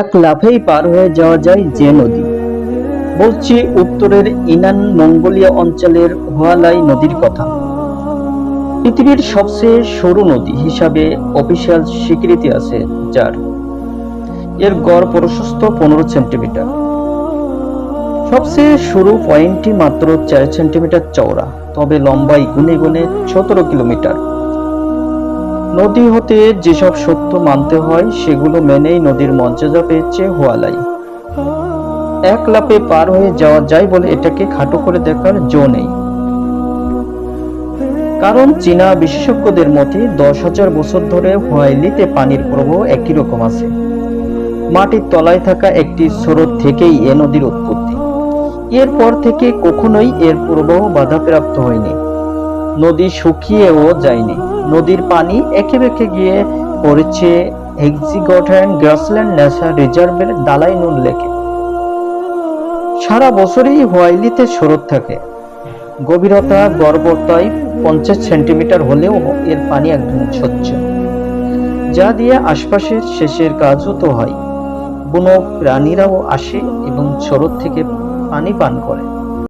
এক লাফেই পার হয়ে যাওয়া যায় যে নদী। বলছি, উত্তরের ইনান মঙ্গোলিয়া অঞ্চলের হুয়ালাই নদীর কথা। পৃথিবীর সবচেয়ে সরু নদী হিসাবে অফিসিয়াল স্বীকৃতি আছে যার। এর গড় প্রশস্ত পনেরো সেন্টিমিটার। সবচেয়ে সরু পয়েন্টটি মাত্র চার সেন্টিমিটার চওড়া, তবে লম্বাই গুনে গুনে সতেরো কিলোমিটার। নদী হতে যেসব সত্য মানতে হয়, সেগুলো মেনেই নদীর মর্যাদা পেয়েছে হোয়ালাই। এক লাপে পার হয়ে যাওয়া যায় বলে এটাকে খাটো করে দেখার জো নেই। কারণ চীনা বিশেষজ্ঞদের মতে, দশ হাজার বছর ধরে হোয়াইলিতে পানির প্রবাহ একই রকম আছে। মাটির তলায় থাকা একটি স্রোত থেকেই এ নদীর উৎপত্তি। এরপর থেকে কখনোই এর প্রবাহ বাধাপ্রাপ্ত হয়নি। নদী শুকিয়েও যায়নি। নদীর পানি একে বেঁকে গিয়ে পড়েছে হেক্সিগটান গ্রাসল্যান্ড ন্যাশনাল রিজার্ভের দালাই নুন লেকে। সারা বছরই হোয়াইলিতে স্রোত থাকে। গভীরতা গড়পড়তায় পঞ্চাশ সেন্টিমিটার হলেও এর পানি একদম স্বচ্ছ। যা দিয়ে আশপাশের শেষের কাজও তো হয়। বুনো প্রাণীরাও আসে এবং স্রোত থেকে পানি পান করে।